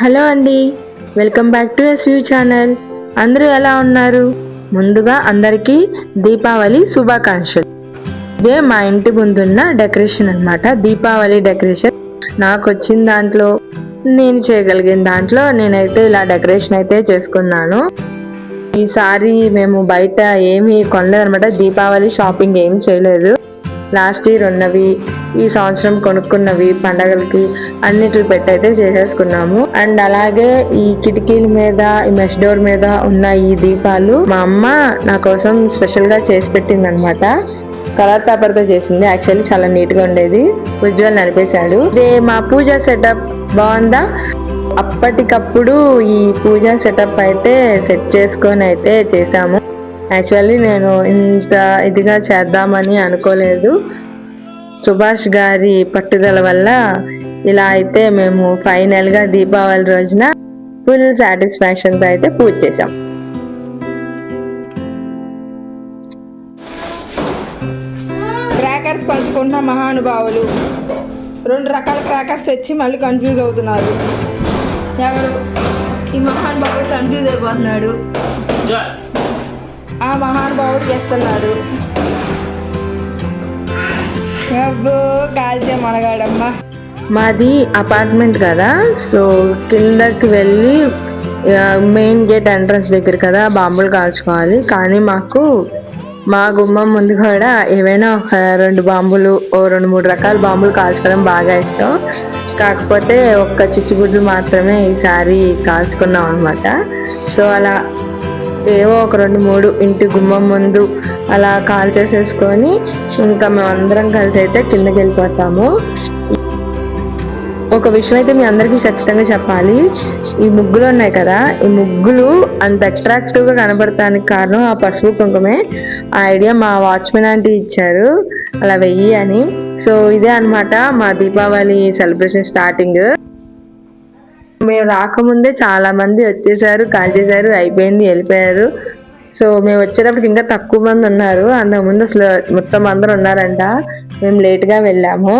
Hello అండి welcome back to SU channel. అందరూ ఎలా ఉన్నారు? ముందుగా అందరికీ దీపావళి శుభాకాంక్షలు. ఇదే మా ఇంటి ముందున్న డెకరేషన్ అన్నమాట. దీపావళి డెకరేషన్ నాకు వచ్చిన దాంట్లో నేను చేయగలిగిన దాంట్లో నేనైతే ఇలా డెకరేషన్ అయితే చేసుకున్నాను. ఈసారి మేము బయట ఏమీ కొనలేదన్నమాట. దీపావళి షాపింగ్ ఏం చేయలేదు. లాస్ట్ ఇయర్ ఉన్నవి ఈ సంవత్సరం కొనుక్కున్నవి పండగలకి అన్నిటి పెట్టి అయితే చేసేసుకున్నాము. అండ్ అలాగే ఈ కిటికీల మీద ఈ మెష్ డోర్ మీద ఉన్న ఈ దీపాలు మా అమ్మ నా కోసం స్పెషల్గా చేసి పెట్టింది అనమాట కలర్ పేపర్తో చేసింది. యాక్చువల్లీ చాలా నీట్గా ఉండేది. ఉజ్వల్ నడిపేశాడు. ఇదే మా పూజ సెటప్ బాగుందా? అప్పటికప్పుడు ఈ పూజా సెటప్ అయితే సెట్ చేసుకొని అయితే చేసాము. యాక్చువల్లీ నేను ఇంత ఇదిగా చేద్దామని అనుకోలేదు. సుభాష్ గారి పట్టుదల వల్ల ఇలా అయితే మేము ఫైనల్గా దీపావళి రోజున ఫుల్ సాటిస్ఫాక్షన్తో అయితే పూజ చేసాం క్రాకర్స్ పంచుకుంటున్న మహానుభావులు. రెండు రకాల క్రాకర్స్ తెచ్చి మళ్ళీ కన్ఫ్యూజ్ అవుతున్నారు. ఎవరు? ఈ మహానుభావుడు కన్ఫ్యూజ్ అయిపోతున్నాడు. ఆ మహానుభావుడు చేస్తున్నాడు. అబ్బో కాల్చే మనగాడమ్మా మాది అపార్ట్మెంట్ కదా సో కిందకి వెళ్ళి మెయిన్ గేట్ ఎంట్రన్స్ దగ్గర కదా బాంబులు కాల్చుకోవాలి. కానీ మాకు మా గుమ్మం ముందు కూడా ఏవైనా ఒక రెండు బాంబులు ఓ రెండు మూడు రకాల బాంబులు కాల్చుకోవడం బాగా ఇష్టం. కాకపోతే ఒక్క చిచ్చుబుడ్లు మాత్రమే ఈసారి కాల్చుకున్నాం అనమాట సో అలా ఏవో ఒక రెండు మూడు ఇంటి గుమ్మం ముందు అలా కాల్ చేసేసుకొని ఇంకా మేమందరం కలిసి అయితే కిందకి వెళ్ళిపోతాము. ఒక విషయం అయితే మీ అందరికీ ఖచ్చితంగా చెప్పాలి. ఈ ముగ్గులు ఉన్నాయి కదా ఈ ముగ్గులు అంత అట్రాక్టివ్గా కనబడటానికి కారణం ఆ పసుపు కుంకుమే. ఆ ఐడియా మా వాచ్మెన్ ఆంటీ ఇచ్చారు. అలా వెయ్యి అని. సో ఇదే అన్నమాట మా దీపావళి సెలబ్రేషన్ స్టార్టింగ్. మేము రాకముందే చాలా మంది వచ్చేసారు కాల్ చేశారు అయిపోయింది వెళ్ళిపోయారు. సో మేము వచ్చేటప్పటికి ఇంకా తక్కువ మంది ఉన్నారు. అంతకుముందు అసలు మొత్తం అందరు ఉన్నారంట. మేము లేట్గా వెళ్ళాము.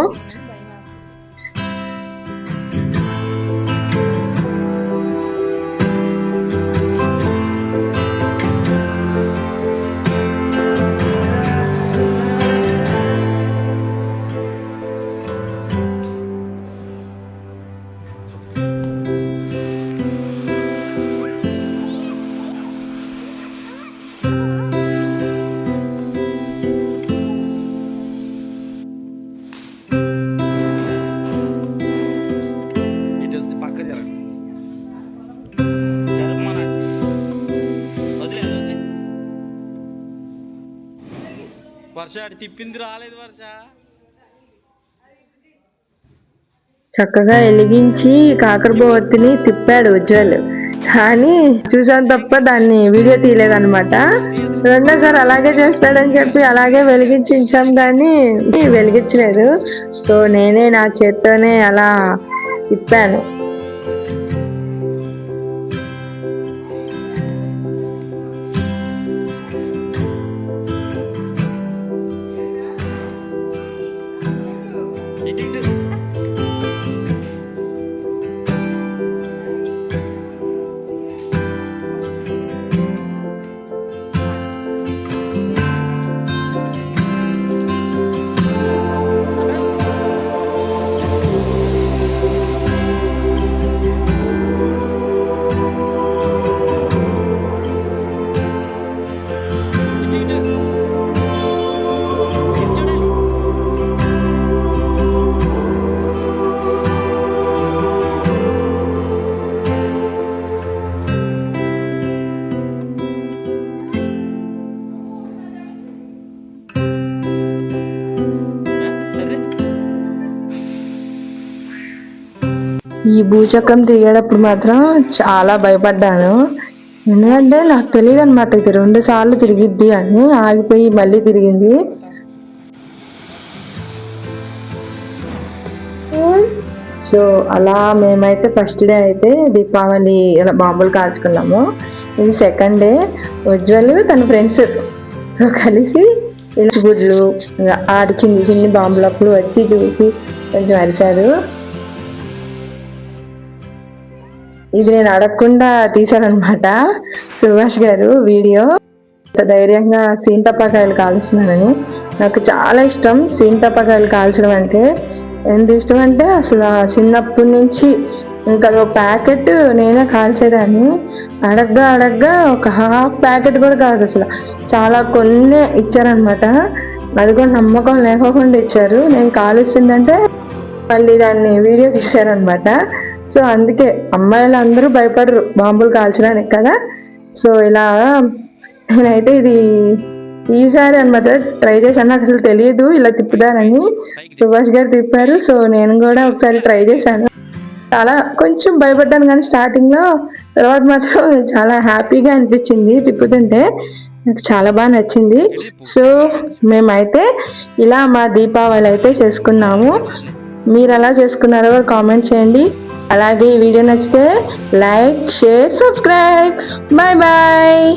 వర్ష తిప్పింది రాలేదు వర్ష. చక్కగా వెలిగించి కాకరబోవత్తిని తిప్పాడు ఉజ్వల్. కానీ చూసాను తప్ప దాన్ని వీడియో తీయలేదనమాట రెండోసారి అలాగే చేస్తాడని చెప్పి అలాగే వెలిగించాం కానీ వెలిగించలేదు. సో నేనే నా చేత్తోనే అలా తిప్పాను. ఈ భూచక్రం తిరిగేటప్పుడు మాత్రం చాలా భయపడ్డాను. ఎందుకంటే నాకు తెలియదు అనమాట ఇది రెండు సార్లు తిరిగిద్ది అని ఆగిపోయి మళ్ళీ తిరిగింది. సో అలా మేమైతే ఫస్ట్ డే అయితే దీపావళి ఇలా బాంబులు కాల్చుకున్నాము. ఇది సెకండ్ డే. ఉజ్వల్ తన ఫ్రెండ్స్ కలిసి ఇలా గుడ్లు ఆడి చిన్ని చిన్ని బాంబులప్పుడు వచ్చి చూసి కొంచెం అరిశారు ఇది నేను అడగకుండా తీశారనమాట సుభాష్ గారు వీడియో. ధైర్యంగా సీంటప్పకాయలు కాల్చున్నానని నాకు చాలా ఇష్టం సీంటప్పకాయలు కాల్చడం అంటే. ఎంత ఇష్టం అంటే అసలు చిన్నప్పటి నుంచి ఇంకా అదో ప్యాకెట్ నేనే కాల్చేదాన్ని. అడగ్గా అడగ్గా ఒక హాఫ్ ప్యాకెట్ కూడా కాదు అసలు. చాలా కొన్నే ఇచ్చారనమాట అది కూడా నమ్మకం లేకోకుండా ఇచ్చారు. నేను కాలుస్తుందంటే మళ్ళీ దాన్ని వీడియో తీశారనమాట సో అందుకే అమ్మాయిలు అందరూ భయపడరు బాంబులు కాల్చడానికి కదా. సో ఇలా నేనైతే ఇది ఈసారి అనమాట ట్రై చేశాను నాకు అసలు తెలియదు ఇలా తిప్పుతారని సుభాష్ గారు తిప్పారు. సో నేను కూడా ఒకసారి ట్రై చేశాను. చాలా కొంచెం భయపడ్డాను కానీ స్టార్టింగ్లో తర్వాత మాత్రం చాలా హ్యాపీగా అనిపించింది తిప్పుతుంటే. నాకు చాలా బాగా నచ్చింది. సో మేమైతే ఇలా మా దీపావళి అయితే చేసుకున్నాము. మీరు ఎలా చేసుకున్నారో కామెంట్ చేయండి. అలాగే ఈ వీడియో నచ్చితే like share subscribe bye bye